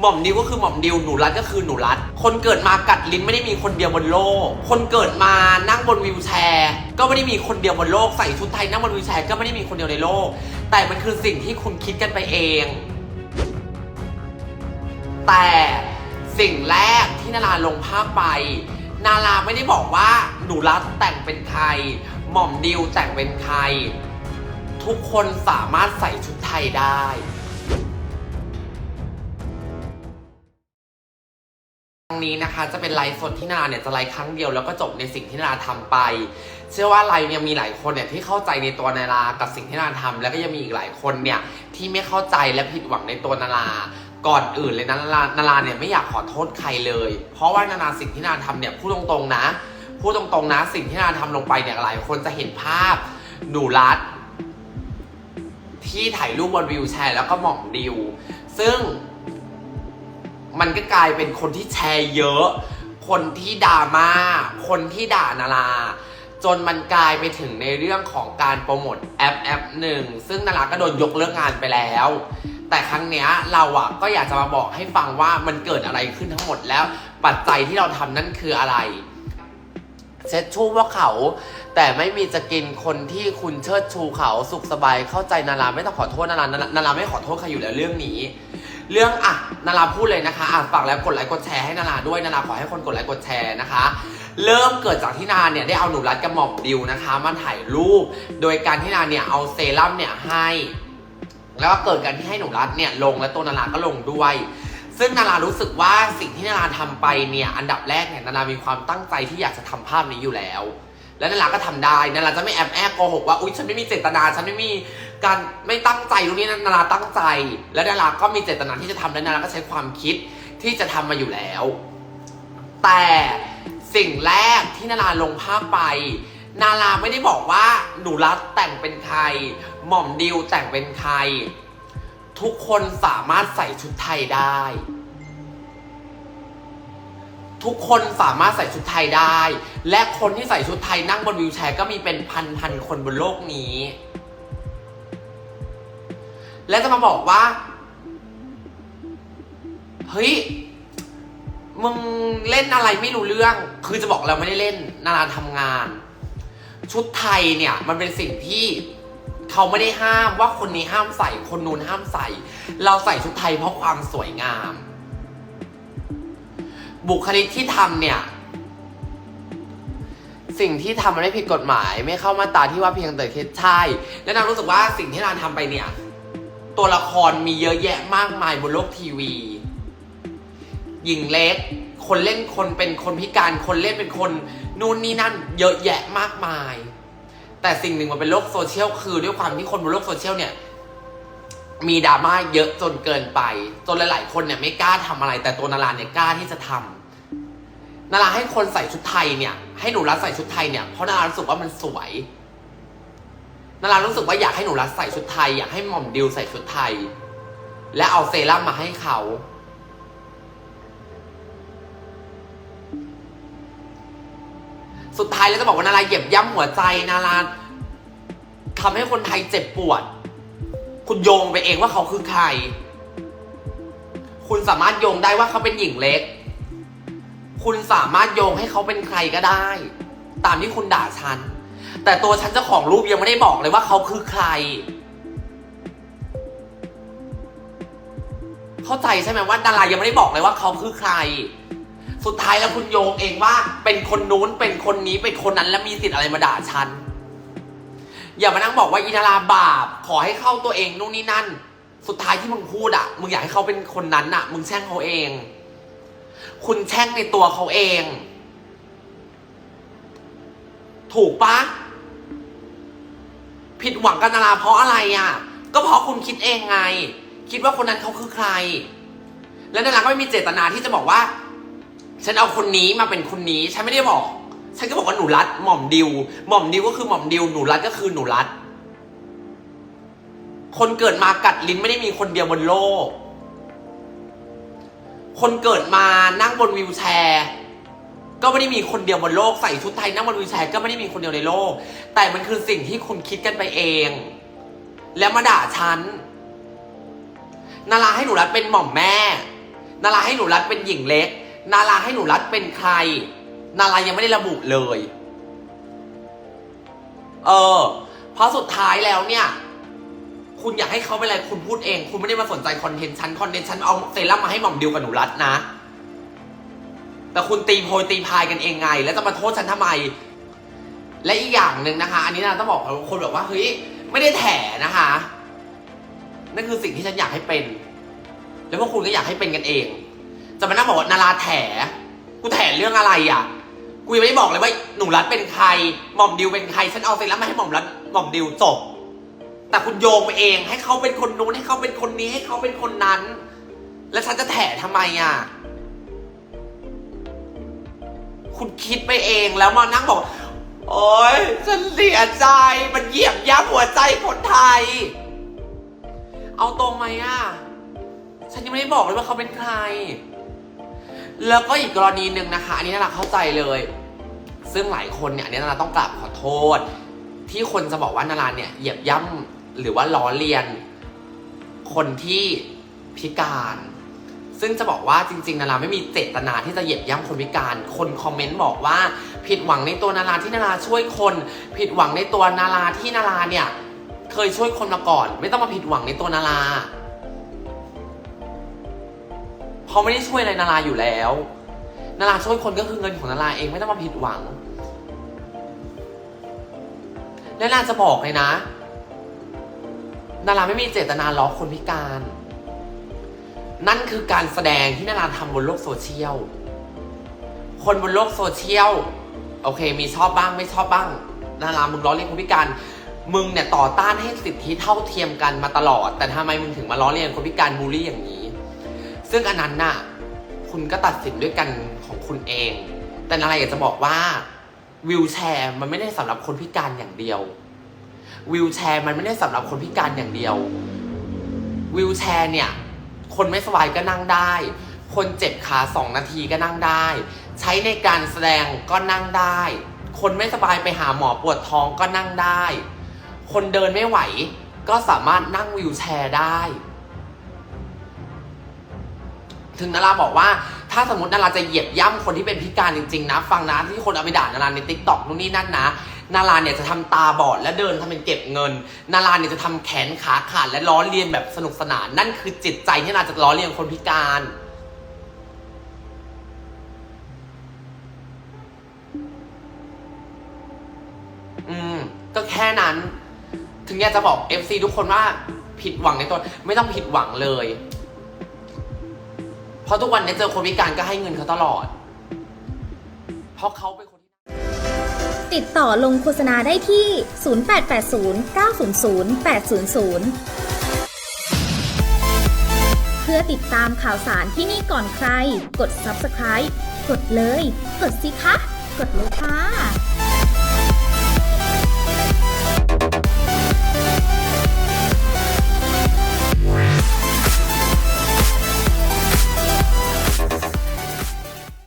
หม่อมดิวก็คือหม่อมดิวหนูรัดก็คือหนูรัด คนเกิดมากัดลิ้นไม่ได้มีคนเดียวบนโลก คนเกิดมานั่งบนวีลแชร์ ก็ไม่ได้มีคนเดียวบนโลกใส่ชุดไทยนั่งบนวีลแชร์ก็ไม่ได้มีคนเดียวในโลก แต่มันคือสิ่งที่คุณคิดกันไปเอง แต่สิ่งแรกที่นาราลงภาพไป นาราไม่ได้บอกว่าหนูรัดแต่งเป็นใครหม่อมดิวแต่งเป็นใครทุกคนสามารถใส่ชุดไทยได้ ครั้งนี้นะคะจะเป็นไลฟ์สดที่นาเนี่ยจะไลฟ์ครั้งเดียวแล้วก็จบในสิ่งที่นาราทำไป เชื่อว่าไลฟ์เนี่ยมีหลายคนเนี่ยที่เข้าใจในตัวนารากับสิ่งที่นาราทำแล้วก็ยังมีอีกหลายคนเนี่ยที่ไม่เข้าใจและผิดหวังในตัวนาราก่อนอื่นเลยนะนารานาราเนี่ยไม่อยากขอโทษใครเลย เพราะว่านาราสิ่งที่นาราทำเนี่ยพูดตรงๆนะพูดตรงๆนะสิ่งที่นาราทำลงไปเนี่ยหลายคนจะเห็นภาพหนูรัดที่ถ่ายรูปบนวิวแชร์แล้วก็หม่อมดิว ซึ่ง มันก็กลายเป็นคนที่แชร์เยอะ คนที่ด่ามาคนที่ด่านารา จนมันกลายไปถึงในเรื่องของการโปรโมทแอปแอปหนึ่ง ซึ่งนาราก็โดนยกเลิกงานไปแล้ว แต่ครั้งเนี้ยเราอะก็อยากจะมาบอกให้ฟังว่ามันเกิดอะไรขึ้นทั้งหมดแล้ว ปัจจัยที่เราทำนั่นคืออะไร เช็ดชูว่าเขา แต่ไม่มีจะกินคนที่คุณเชิดชูเขาสุขสบายเข้าใจนาราไม่ต้องขอโทษนารานารานาราไม่ขอโทษใครอยู่แล้วเรื่องนี้ เรื่องอะนาราพูดเลยนะคะอะฝากแล้วกดไลค์กดแชร์ให้นาราด้วยนาราขอให้คนกดไลค์กดแชร์นะคะ เริ่มเกิดจากที่นาเนี่ยได้เอาหนูรัดกับหม่อมดิวนะคะมาถ่ายรูป โดยการที่นาเนี่ยเอาเซรั่มเนี่ยให้ แล้วก็เกิดการที่ให้หนูรัดเนี่ยลงและตัวนาราก็ลงด้วยซึ่งนารารู้สึกว่าสิ่งที่นาราทำไปเนี่ยอันดับแรกเนี่ยนารามีความตั้งใจที่อยากจะทำภาพนี้อยู่แล้ว และนาราก็ทำได้นาราจะไม่แอบแอบโกหกว่าอุ๊ยฉันไม่มีเจตนาฉันไม่มี การไม่ตั้งใจตรงนี้นาราตั้งใจ และนาราก็มีเจตนาที่จะทำและนาราก็ใช้ความคิดที่จะทำมาอยู่แล้ว แต่สิ่งแรกที่นาราลงภาพไป นาราไม่ได้บอกว่าหนูรัดแต่งเป็นใคร หม่อมดิวแต่งเป็นใคร ทุกคนสามารถใส่ชุดไทยได้ ทุกคนสามารถใส่ชุดไทยได้ และคนที่ใส่ชุดไทยนั่งบนวิวแชร์ก็มีเป็นพันพันคนบนโลกนี้ และจะมาบอกว่า เฮ้ย มึงเล่นอะไรไม่รู้เรื่อง คือจะบอกเราไม่ได้เล่น นาราทำงาน ชุดไทยเนี่ย มันเป็นสิ่งที่เขาไม่ได้ห้ามว่าคนนี้ห้ามใส่ คนนู้นห้ามใส่ เราใส่ชุดไทยเพราะความสวยงาม บุคลิกที่ทำเนี่ย สิ่งที่ทำมันไม่ผิดกฎหมาย ไม่เข้ามาตราที่ว่าเพียงแต่คิดใช่ และนารู้สึกว่าสิ่งที่นาทำไปเนี่ย ตัวละครมีเยอะแยะมากมายบนโลกทีวี หญิงเล็ก คนเล่นคนเป็นคนพิการคนเล่นเป็นคนนู่นนี่นั่น เยอะแยะมากมาย แต่สิ่งหนึ่งมันเป็นโลกโซเชียลคือด้วยความที่คนบนโลกโซเชียลเนี่ย มีดราม่าเยอะจนเกินไปจนหลาย ๆ คนเนี่ยไม่กล้าทำอะไร แต่ตัวนาราเนี่ยกล้าที่จะทำนาราให้คนใส่ชุดไทยเนี่ย ให้หนูรัดใส่ชุดไทยเนี่ยเพราะนารารู้สึกว่ามันสวย นารารู้สึกว่าอยากให้หนูรัดใส่ชุดไทย อยากให้หม่อมดิวใส่ชุดไทย และเอาเซรั่มมาให้เขา สุดท้ายแล้วจะบอกว่านาราเหยียบย่ำหัวใจนาราทำให้คนไทยเจ็บปวด คุณโยงไปเองว่าเขาคือใคร คุณสามารถโยงได้ว่าเขาเป็นหญิงเล็ก คุณสามารถโยงให้เขาเป็นใครก็ได้ ตามที่คุณด่าฉัน แต่ตัวฉันเจ้าของรูปยังไม่ได้บอกเลยว่าเขาคือใคร เข้าใจใช่ไหมว่าดารายังไม่ได้บอกเลยว่าเขาคือใคร สุดท้ายแล้วคุณโยงเองว่า เป็นคนนู้นเป็นคนนี้เป็นคนนั้นแล้วมีสิทธิ์อะไรมาด่าฉันอย่ามานั่งบอกว่าอินาราบาป ขอให้เข้าตัวเองนู่นนี่นั่น สุดท้ายที่มึงพูดอะมึงอยากให้เขาเป็นคนนั้นอะมึงแช่งเขาเอง คุณแช่งในตัวเขาเอง ถูกปะ ผิดหวังกับนาราเพราะอะไรอะ ก็เพราะคุณคิดเองไง คิดว่าคนนั้นเขาคือใคร แล้วนาราก็ไม่มีเจตนาที่จะบอกว่า ฉันเอาคนนี้มาเป็นคนนี้ฉันไม่ได้บอก ฉันก็บอกว่าหนูรัดหม่อมดิว หม่อมดิวก็คือหม่อมดิว หนูรัดก็คือหนูรัด คนเกิดมากัดลิ้นไม่ได้มีคนเดียวบนโลก คนเกิดมานั่งบนวิวแชร์ ก็ไม่ได้มีคนเดียวบนโลกใส่ชุดไทยนั่งบนวิวแชร์ก็ไม่ได้มีคนเดียวในโลก แต่มันคือสิ่งที่คุณคิดกันไปเอง แล้วมาด่าฉันนาราให้หนูรัดเป็นหม่อมแม่ นาราให้หนูรัดเป็นหญิงเล็ก นาราให้หนูรัดเป็นใคร นารายังไม่ได้ระบุเลย เออ เพราะสุดท้ายแล้วเนี่ย คุณอยากให้เขาเป็นอะไรคุณพูดเอง คุณไม่ได้มาสนใจคอนเทนต์ฉันคอนเทนต์ฉันเอาเซรั่มมาให้หม่อมดิวกับหนูรัดนะ แต่คุณตีโพยตีพายกันเองไง แล้วจะมาโทษฉันทำไม และอีกอย่างหนึ่งนะคะ อันนี้นะต้องบอกคนแบบว่าเฮ้ยไม่ได้แถนะคะ นั่นคือสิ่งที่ฉันอยากให้เป็น แล้วพวกคุณก็อยากให้เป็นกันเอง จะมานั่งบอกว่านาราแถกูแถเรื่องอะไรอะกูยังไม่ได้บอกเลยว่าหนูรัดเป็นใครหม่อมดิวเป็นใครฉันเอาเซรั่มมาให้หม่อมรัดหม่อมดิวจบแต่คุณโยงไปเอง ให้เขาเป็นคนนู้นให้เขาเป็นคนนี้ให้เขาเป็นคนนั้น แล้วฉันจะแถทำไมอะ คุณคิดไปเองแล้วมานั่งบอก โอ๊ยฉันเสียใจ มันเหยียบย่ำหัวใจคนไทย เอาตรงไหมอะ ฉันยังไม่ได้บอกเลยว่าเขาเป็นใคร แล้วก็อีกกรณีหนึ่งนะคะ อันนี้นาราเข้าใจเลย ซึ่งหลายคนเนี่ยอันนี้นาราต้องกราบขอโทษ ที่คนจะบอกว่านาราเนี่ยเหยียบย่ำหรือว่าล้อเลียน คนที่พิการ ซึ่งจะบอกว่าจริง ๆ นาราไม่มีเจตนาที่จะเหยียบย่ำคนพิการ คนคอมเมนต์บอกว่า ผิดหวังในตัวนาราที่นาราช่วยคน ผิดหวังในตัวนาราที่นาราเนี่ยเคยช่วยคนมาก่อน ไม่ต้องมาผิดหวังในตัวนาราเพราะไม่ได้ช่วยอะไรนาราอยู่แล้ว นาราช่วยคนก็คือเงินของนาราเองไม่ต้องมาผิดหวัง และนาจะบอกเลยนะ นาราไม่มีเจตนาล้อคนพิการ นั่นคือการแสดงที่นาราทำบนโลกโซเชียล คนบนโลกโซเชียล โอเค มีชอบบ้างไม่ชอบบ้าง นารามึงล้อเลียนคนพิการ มึงเนี่ยต่อต้านให้สิทธิเท่าเทียมกันมาตลอด แต่ทำไมมึงถึงมาล้อเลียนคนพิการบูลลี่อย่างนี้ ซึ่งอันนั้นน่ะ คุณก็ตัดสินด้วยกันของคุณเอง แต่นาราอยากจะบอกว่าวิวแชร์มันไม่ได้สำหรับคนพิการอย่างเดียววิวแชร์มันไม่ได้สำหรับคนพิการอย่างเดียววิวแชร์เนี่ย คนไม่สบายก็นั่งได้ คนเจ็บขาสองนาทีก็นั่งได้ ใช้ในการแสดงก็นั่งได้ คนไม่สบายไปหาหมอปวดท้องก็นั่งได้ คนเดินไม่ไหวก็สามารถนั่งวิวแชร์ได้ ถึงนาราบอกว่า ถ้าสมมตินาราจะเหยียบย่ำคนที่เป็นพิการจริงๆนะ ฟังนะที่คนเอาไปด่านาราในติ๊กต็อกนู่นนี่นั่นนะ นาราเนี่ยจะทำตาบอดและเดินทำเป็นเก็บเงิน นาราเนี่ยจะทำแขนขาขาดและล้อเลียนแบบสนุกสนาน นั่นคือจิตใจที่นาราจะล้อเลียนคนพิการอืมก็แค่นั้น ถึงอยากจะบอก FC ทุกคนว่าผิดหวังในตัวไม่ต้องผิดหวังเลย ราะทุกวันนี้เจอคนพิการก็ให้เงินเขาตลอด เพราะเขาเป็นคนที่ติดต่อลงโฆษณาได้ที่ 0880 900 800 เพื่อติดตามข่าวสารที่นี่ก่อนใคร กด subscribe กดเลย กดสิคะ กดเลยค่ะ